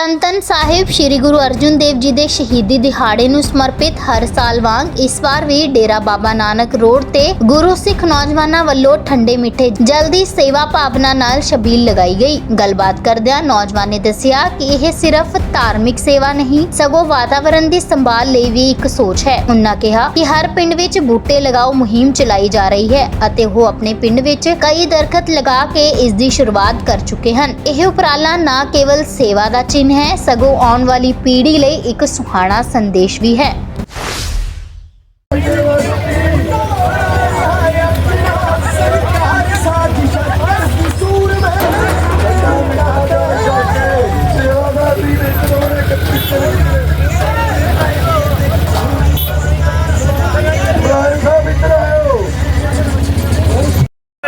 ਧੰਨ ਧੰਨ ਸਾਹਿਬ ਸ੍ਰੀ ਗੁਰੂ ਅਰਜਨ ਦੇਵ ਜੀ ਦੇ ਸ਼ਹੀਦੀ ਦਿਹਾੜੇ ਨੂੰ ਸਮਰਪਿਤ ਹਰ ਸਾਲ ਵਾਂਗ ਇਸ ਵਾਰ ਵੀ ਡੇਰਾ ਬਾਬਾ ਨਾਨਕ ਰੋਡ ਤੇ ਗੁਰੂ ਸਿੱਖ ਨੌਜਵਾਨਾਂ ਵੱਲੋਂ ਠੰਡੇ ਮਿੱਠੇ ਜਲਦੀ ਸੇਵਾ ਭਾਵਨਾ ਨਾਲ ਛਬੀਲ ਲਗਾਈ ਗਈ। ਗੱਲਬਾਤ ਕਰਦਿਆਂ ਨੌਜਵਾਨ ਨੇ ਦੱਸਿਆ ਕਿ ਇਹ ਸਿਰਫ ਧਾਰਮਿਕ ਸੇਵਾ ਨਹੀਂ, ਸਗੋਂ ਵਾਤਾਵਰਣ ਦੀ ਸੰਭਾਲ ਲਈ ਵੀ ਇੱਕ ਸੋਚ ਹੈ। ਉਹਨਾਂ ਕਿਹਾ ਕਿ ਹਰ ਪਿੰਡ ਵਿੱਚ ਬੂਟੇ ਲਗਾਓ ਮੁਹਿੰਮ ਚਲਾਈ ਜਾ ਰਹੀ ਹੈ ਅਤੇ ਉਹ ਆਪਣੇ ਪਿੰਡ ਵਿੱਚ ਕਈ ਦਰਖਤ ਲਗਾ ਕੇ ਇਸ ਦੀ ਸ਼ੁਰੂਆਤ ਕਰ ਚੁੱਕੇ ਹਨ। ਇਹ ਉਪਰਾਲਾ ਨਾ ਕੇਵਲ ਸੇਵਾ ਦਾ ਚਿੰਨ੍ਹ ਹੈ ਸਗੋਂ ਆਉਣ ਵਾਲੀ ਪੀੜ੍ਹੀ ਲਈ ਇੱਕ ਸੁਹਾਣਾ ਸੰਦੇਸ਼ ਵੀ ਹੈ।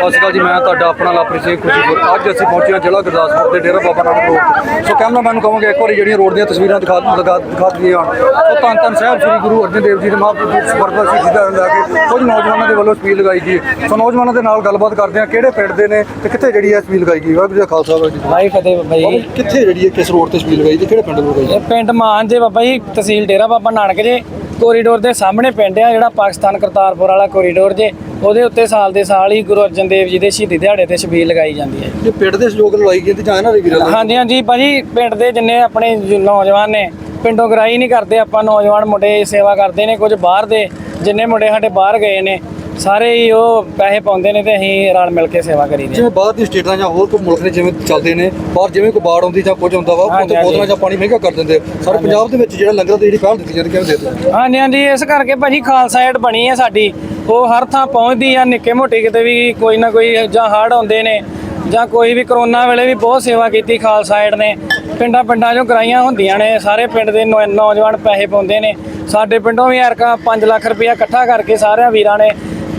ਸਤਿ ਸ਼੍ਰੀ ਅਕਾਲ ਜੀ, ਮੈਂ ਤੁਹਾਡਾ ਆਪਣਾ ਲਾਪਰੀ ਸਿੰਘ ਖੁਸ਼ੀਪੁਰ। ਅੱਜ ਅਸੀਂ ਪਹੁੰਚੇ ਹਾਂ ਜ਼ਿਲ੍ਹਾ ਗੁਰਦਾਸਪੁਰ ਦੇ Dera Baba Nanak road so cameraman ਨੂੰ ਕਹਾਂਗੇ ਇੱਕ ਵਾਰੀ ਜਿਹੜੀਆਂ ਰੋਡ ਦੀਆਂ ਤਸਵੀਰਾਂ ਦਿਖਾ ਦਿਖਾ ਦਿਖਾ ਦਿੱਤੀਆਂ। ਜਾਣ ਸੋ ਧੰਨ ਧੰਨ ਸਾਹਿਬ ਸ੍ਰੀ ਗੁਰੂ ਅਰਜਨ ਦੇਵ ਜੀ ਦੇ ਮਹਾਂਪੁਰਖ ਸਪਰਦਾ ਸੀ ਜਿਹਦਾ ਲੈ ਕੇ ਕੁਝ ਨੌਜਵਾਨਾਂ ਦੇ ਵੱਲੋਂ ਸਪੀਲ ਲਗਾਈ ਗਈ ਹੈ। ਸੋ ਨੌਜਵਾਨਾਂ ਦੇ ਨਾਲ ਗੱਲਬਾਤ ਕਰਦੇ ਹਾਂ ਕਿਹੜੇ ਪਿੰਡ ਦੇ ਨੇ ਤੇ ਕਿੱਥੇ ਜਿਹੜੀ ਹੈ ਸਪੀਲ ਲਗਾਈ ਗਈ? ਵਾਹਿਗੁਰੂ ਜੀ ਕਾ ਖਾਲਸਾ ਵਾਹਿਗੁਰੂ ਜੀ ਭਾਈ ਫਤਿਹ। ਬਾਬਾ ਕੀ ਫਤਿਹ। ਕਿੱਥੇ ਜਿਹੜੀ ਹੈ ਕਿਸ ਰੋਡ ਤੇ ਸਪੀਲ ਲਗਾਈ ਤੇ ਕਿਹੜੇ ਪਿੰਡ ਤੋਂ ਲਗਾਈ ਇਹ ਪਿੰਡ ਮਾਨ ਜੇ ਬਾਬਾ ਜੀ ਤਹਿਸੀਲ ਡੇਰਾ ਬਾਬਾ ਨਾਨਕ ਜੇ। ਕੋਰੀਡੋਰ ਦੇ ਸਾਹਮਣੇ ਪਿੰਡ ਆ ਜਿਹੜਾ ਪਾਕਿਸਤਾਨ ਕਰਤਾਰਪੁਰ ਵਾਲਾ ਕੋਰੀਡੋਰ ਜੇ। ਉਹਦੇ ਉੱਤੇ ਸਾਲ ਦੇ ਸਾਲ ਹੀ ਗੁਰੂ ਅਰਜਨ ਦੇਵ ਜੀ ਦੇ ਸ਼ਹੀਦੀ ਦਿਹਾੜੇ ਤੇ ਛਬੀਲ ਲਗਾਈ ਜਾਂਦੀ ਹੈ। ਇਹ ਪਿੰਡ ਦੇ ਸਹਿਯੋਗ ਨਾਲ ਲਗਾਈ ਗਈ ਤੇ ਜਾਂ ਇਹਨਾਂ ਦੇ ਵੀਰਾਂ ਦੇ? ਹਾਂਜੀ ਹਾਂਜੀ। ਭਾਜੀ ਪਿੰਡ ਦੇ ਜਿੰਨੇ ਆਪਣੇ ਜ- ਨੌਜਵਾਨ ਨੇ ਪਿੰਡੋਂ ਗਰਾਈ ਨਹੀਂ ਕਰਦੇ ਆਪਾਂ ਨੌਜਵਾਨ ਮੁੰਡੇ ਸੇਵਾ ਕਰਦੇ ਨੇ ਕੁਝ ਬਾਹਰ ਦੇ। ਜਿੰਨੇ ਮੁੰਡੇ ਸਾਡੇ ਬਾਹਰ ਗਏ ਨੇ ਸਾਰੇ ਹੀ ਉਹ ਪੈਸੇ ਪਾਉਂਦੇ ਨੇ ਤੇ ਅਸੀਂ ਰਲ ਮਿਲ ਕੇ ਸੇਵਾ ਕਰੀਦੀ ਜਿਵੇਂ ਬਾਹਰ ਦੀ ਸਟੇਟਾਂ ਜਾਂ ਹੋਰ ਕੋਈ ਮੁਲਕ ਨੇ ਜਿਵੇਂ ਚੱਲਦੇ ਨੇ ਬਾਹਰ ਜਿਵੇਂ ਕੋਈ ਬਾੜ ਆਉਂਦੀ ਜਾਂ ਕੁਝ ਹੁੰਦਾ ਵਾ ਉਹ ਹਾਂਜੀ। ਬੋਤਲਾਂ ਜਾਂ ਪਾਣੀ ਮਹਿੰਗਾ ਕਰ ਦਿੰਦੇ ਸਾਰੇ ਪੰਜਾਬ ਦੇ ਵਿੱਚ ਜਿਹੜਾ ਲੰਗਰ ਦੀ ਜਿਹੜੀ ਪਹਿਲ ਦਿੱਤੀ ਜਾਂਦੀ ਕਿਵੇਂ ਦੇ ਦਿੰਦੇ ਹਾਂਜੀ ਹਾਂਜੀ ਇਸ ਕਰਕੇ ਭਾਜੀ ਖਾਲਸਾ ਏਡ ਬਣੀ ਹੈ ਸਾਡੀ। ਉਹ ਹਰ ਥਾਂ ਪਹੁੰਚਦੀ ਆ ਨਿੱਕੇ ਮੋਟੇ ਕਿਤੇ ਵੀ ਕੋਈ ਨਾ ਕੋਈ ਜਾਂ ਹੜ੍ਹ ਆਉਂਦੇ ਨੇ ਜਾਂ ਕੋਈ ਵੀ ਕਰੋਨਾ ਵੇਲੇ ਵੀ ਬਹੁਤ ਸੇਵਾ ਕੀਤੀ ਖਾਲਸਾ ਏਡ ਨੇ। ਪਿੰਡਾਂ ਪਿੰਡਾਂ 'ਚੋਂ ਕਰਾਈਆਂ ਹੁੰਦੀਆਂ ਨੇ ਸਾਰੇ ਪਿੰਡ ਦੇ ਨੌ- ਨੌਜਵਾਨ ਪੈਸੇ ਪਾਉਂਦੇ ਨੇ। ਸਾਡੇ ਪਿੰਡੋਂ ਵੀ ਯਾਰਕਾ 5 ਲੱਖ ਰੁਪਇਆ ਇਕੱਠਾ ਕਰਕੇ ਸਾਰਿਆਂ ਵੀਰਾਂ ਨੇ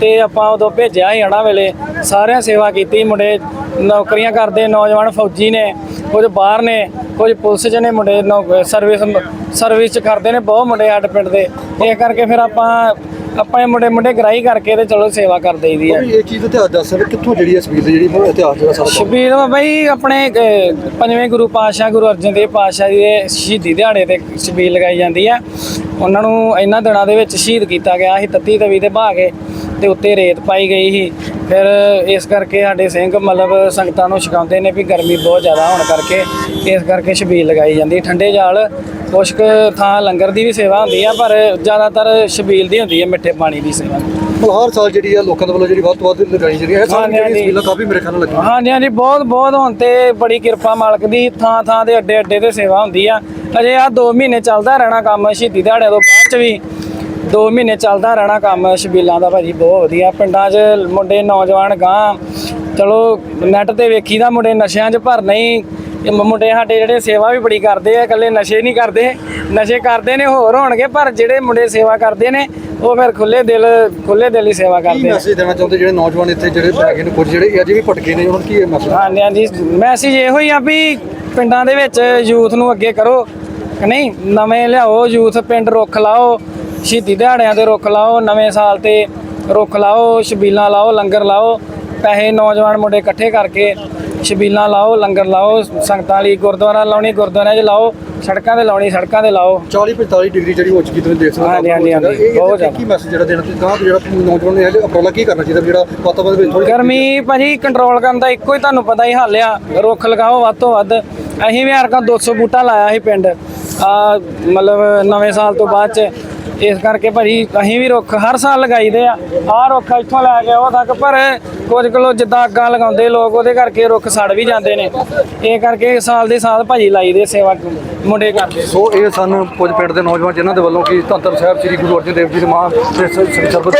ਤੇ ਆਪਾਂ ਉਦੋਂ ਭੇਜਿਆ ਸੀ ਹੜ੍ਹਾਂ ਵੇਲੇ। ਸਾਰਿਆਂ ਸੇਵਾ ਕੀਤੀ ਮੁੰਡੇ ਨੌਕਰੀਆਂ ਕਰਦੇ ਨੌਜਵਾਨ ਫੌਜੀ ਨੇ ਕੁਝ ਬਾਹਰ ਨੇ ਕੁਝ ਪੁਲਿਸ 'ਚ ਨੇ ਮੁੰਡੇ ਸਰਵਿਸ ਸਰਵਿਸ 'ਚ ਕਰਦੇ ਨੇ ਬਹੁਤ ਮੁੰਡੇ ਸਾਡੇ ਪਿੰਡ ਦੇ। ਇਹ ਕਰਕੇ ਫਿਰ ਆਪਾਂ ਆਪਾਂ ਇਹ ਮੁੰਡੇ ਮੁੰਡੇ ਗਰਾਈ ਕਰਕੇ ਤੇ ਚਲੋ ਸੇਵਾ ਕਰ ਦੇਈਦੀ ਹੈ ਵੀ ਇਹ ਚੀਜ਼ ਇਤਿਹਾਸ ਦੱਸ ਸਕਦੇ ਕਿੱਥੋਂ ਜਿਹੜੀ ਹੈ ਦੀ ਜਿਹੜੀ ਉਹ ਇਤਿਹਾਸ ਜਿਹੜਾ ਸਾਰਾ ਸ਼ਬੀਰ ਜੀ ਆਪਣੇ ਪੰਜਵੇਂ ਗੁਰੂ ਪਾਤਸ਼ਾਹ ਗੁਰੂ ਅਰਜਨ ਦੇਵ ਪਾਤਸ਼ਾਹ ਜੀ ਦੇ ਸ਼ਹੀਦੀ ਦਿਹਾੜੇ ਤੇ ਸ਼ਬੀਰ ਲਗਾਈ ਜਾਂਦੀ ਆ। ਉਹਨਾਂ ਨੂੰ ਇਹਨਾਂ ਦਿਨਾਂ ਦੇ ਵਿੱਚ ਸ਼ਹੀਦ ਕੀਤਾ ਗਿਆ ਸੀ ਤੱਤੀ ਤਵੀ ਤੇ ਬਹਾ ਕੇ ਤੇ ਉੱਤੇ ਰੇਤ ਪਾਈ ਗਈ ਸੀ। ਫਿਰ ਇਸ ਕਰਕੇ ਸਾਡੇ ਸਿੰਘ ਮਤਲਬ ਸੰਗਤਾਂ ਨੂੰ ਛਕਾਉਂਦੇ ਨੇ ਵੀ ਗਰਮੀ ਬਹੁਤ ਜ਼ਿਆਦਾ ਹੋਣ ਕਰਕੇ ਇਸ ਕਰਕੇ ਸ਼ਬੀਲ ਲਗਾਈ ਜਾਂਦੀ। ਠੰਡੇ ਜਾਲ ਕੁਛ ਕੁ ਥਾਂ ਲੰਗਰ ਦੀ ਵੀ ਸੇਵਾ ਹੁੰਦੀ ਆ ਪਰ ਜ਼ਿਆਦਾਤਰ ਸ਼ਬੀਲ ਦੀ ਹੁੰਦੀ ਹੈ ਮਿੱਠੇ ਪਾਣੀ ਦੀ ਸੇਵਾ। ਹਰ ਸਾਲ ਜਿਹੜੀ ਹੈ ਲੋਕਾਂ ਦੇ ਵੱਲੋਂ ਜਿਹੜੀ ਵੱਧ ਤੋਂ ਵੱਧ ਲਗਾਈ ਜਾਂਦੀ ਹੈ ਇਹ ਸਾਲ ਜਿਹੜੀ। ਸਪੀਲਾਂ ਕਾਫੀ ਮੇਰੇ ਖਿਆਲ ਨਾਲ ਲੱਗੀਆਂ। ਹਾਂਜੀ ਹਾਂਜੀ ਬਹੁਤ ਬਹੁਤ ਹੁਣ ਤੇ ਬੜੀ ਕਿਰਪਾ ਮਾਲਕ ਦੀ ਥਾਂ ਥਾਂ ਦੇ ਅੱਡੇ ਅੱਡੇ ਤੇ ਸੇਵਾ ਹੁੰਦੀ ਆ। ਅਜੇ ਆ 2 ਮਹੀਨੇ ਚੱਲਦਾ ਰਹਿਣਾ ਕੰਮ ਸ਼ਹੀਦੀ ਦਿਹਾੜੇ ਤੋਂ ਬਾਅਦ ਚ ਵੀ। 2 ਮਹੀਨੇ ਚੱਲਦਾ ਰਹਿਣਾ ਕੰਮ ਸ਼ਬੀਲਾਂ ਦਾ ਭਾਜੀ ਬਹੁਤ ਵਧੀਆ। ਪਿੰਡਾਂ 'ਚ ਮੁੰਡੇ ਨੌਜਵਾਨ ਗਾਂ ਚਲੋ ਨੈਟ ਤੇ ਵੇਖੀਦਾ ਮੁੰਡੇ ਨਸ਼ਿਆਂ 'ਚ ਭਰ ਨਹੀਂ ਮੁੰਡੇ ਸਾਡੇ ਜਿਹੜੇ ਸੇਵਾ ਵੀ ਬੜੀ ਕਰਦੇ ਆ ਇਕੱਲੇ ਨਸ਼ੇ ਨਹੀਂ ਕਰਦੇ। ਨਸ਼ੇ ਕਰਦੇ ਨੇ ਹੋਰ ਹੋਣਗੇ ਪਰ ਜਿਹੜੇ ਮੁੰਡੇ ਸੇਵਾ ਕਰਦੇ ਨੇ ਉਹ ਫਿਰ ਖੁੱਲੇ ਦਿਲ ਖੁੱਲੇ ਦਿਲ ਹੀ ਸੇਵਾ ਕਰਦੇ ਆ ਮੈਸੇਜ ਦੇਣਾ ਚਾਹੁੰਦੇ ਜਿਹੜੇ ਨੌਜਵਾਨ ਇੱਥੇ ਜਿਹੜੇ ਹੈਗੇ ਨੇ ਕੁਝ ਜਿਹੜੇ ਅਜੇ ਵੀ ਭਟਕੇ ਨੇ ਉਹਨਾਂ ਕੀ ਇਹ ਮੈਸੇਜ ਹਾਂਜੀ ਹਾਂਜੀ। ਮੈਸੇਜ ਇਹੋ ਹੀ ਆ ਵੀ ਪਿੰਡਾਂ ਦੇ ਵਿੱਚ ਯੂਥ ਨੂੰ ਅੱਗੇ ਕਰੋ। ਨਹੀਂ ਨਵੇਂ ਲਿਆਓ ਯੂਥ ਪਿੰਡ ਰੁੱਖ ਲਾਓ। ਸ਼ਹੀਦੀ ਦਿਹਾੜਿਆਂ ਤੇ ਰੁੱਖ ਲਾਓ ਨਵੇਂ ਸਾਲ ਤੇ ਰੁੱਖ ਲਾਓ ਛਬੀਲਾਂ ਲਾਓ ਲੰਗਰ ਲਾਓ ਪੈਸੇ ਨੌਜਵਾਨ ਮੁੰਡੇ ਇਕੱਠੇ ਕਰਕੇ ਛਬੀਲਾਂ ਲਾਓ ਲੰਗਰ ਲਾਓ ਸੰਗਤਾਂ ਲਈ ਗੁਰਦੁਆਰਾ ਲਾਉਣੀ ਗੁਰਦੁਆਰਿਆਂ 'ਚ ਲਾਓ ਸੜਕਾਂ ਤੇ ਲਾਉਣੀ ਸੜਕਾਂ ਤੇ ਲਾਓ। 40 45 ਡਿਗਰੀ ਜਿਹੜੀ ਹੋ ਚੁੱਕੀ ਤੁਸੀਂ ਦੇਖ ਸਕਦੇ ਹੋ ਹਾਂਜੀ, ਹਾਂਜੀ, ਹਾਂਜੀ, ਬਹੁਤ ਜ਼ਿਆਦਾ। ਕੀ ਮੈਸੇਜ ਜਿਹੜਾ ਦੇਣਾ ਤੁਸੀਂ ਗਾਂ ਤੋਂ ਜਿਹੜਾ ਨੌਜਵਾਨ ਨੇ ਅਪਰਾਲਾ ਕੀ ਕਰਨਾ ਚਾਹੀਦਾ ਜਿਹੜਾ ਵਾਤਾਵਰਨ ਵਿੱਚ ਥੋੜੀ ਗਰਮੀ ਭਾਜੀ ਕੰਟਰੋਲ ਕਰਨ ਦਾ ਇੱਕੋ ਹੀ ਤੁਹਾਨੂੰ ਪਤਾ ਹੀ ਹੱਲ ਆ। ਰੁੱਖ ਲਗਾਓ ਵੱਧ ਤੋਂ ਵੱਧ। ਅਸੀਂ ਵੀ ਹਰਕਾ 200 ਬੂਟਾ ਲਾਇਆ ਸੀ ਪਿੰਡ। ਆ ਮਤਲਬ ਨਵੇਂ ਸਾਲ ਤੋਂ ਬਾਅਦ ਚ ਇਸ ਕਰਕੇ ਭਾਜੀ ਅਸੀਂ ਵੀ ਰੁੱਖ ਹਰ ਸਾਲ ਲਗਾਈਦੇ ਆ। ਆਹ ਰੁੱਖ ਇੱਥੋਂ ਲੈ ਕੇ ਉਹ ਤੱਕ ਪਰ ਕੁਝ ਕਿਲੋ ਜਿੱਦਾਂ ਅੱਗਾਂ ਲਗਾਉਂਦੇ ਲੋਕ ਉਹਦੇ ਕਰਕੇ ਰੁੱਖ ਸੜ ਵੀ ਜਾਂਦੇ ਨੇ। ਇਹ ਕਰਕੇ ਸਾਲ ਦੇ ਸਾਲ ਭਾਜੀ ਲਾਈਦੇ ਸੇਵਾ ਮੁੰਡੇ ਕਰਦੇ। ਸੋ ਇਹ ਸਨ ਕੁਝ ਪਿੰਡ ਦੇ ਨੌਜਵਾਨ ਜਿਨ੍ਹਾਂ ਦੇ ਵੱਲੋਂ ਕਿ ਧੰਨ ਸਾਹਿਬ ਸ੍ਰੀ ਗੁਰੂ ਅਰਜਨ ਦੇਵ ਜੀ ਦੇ ਮਾਂ ਤੇ ਸ੍ਰੀ ਸਰਬਤ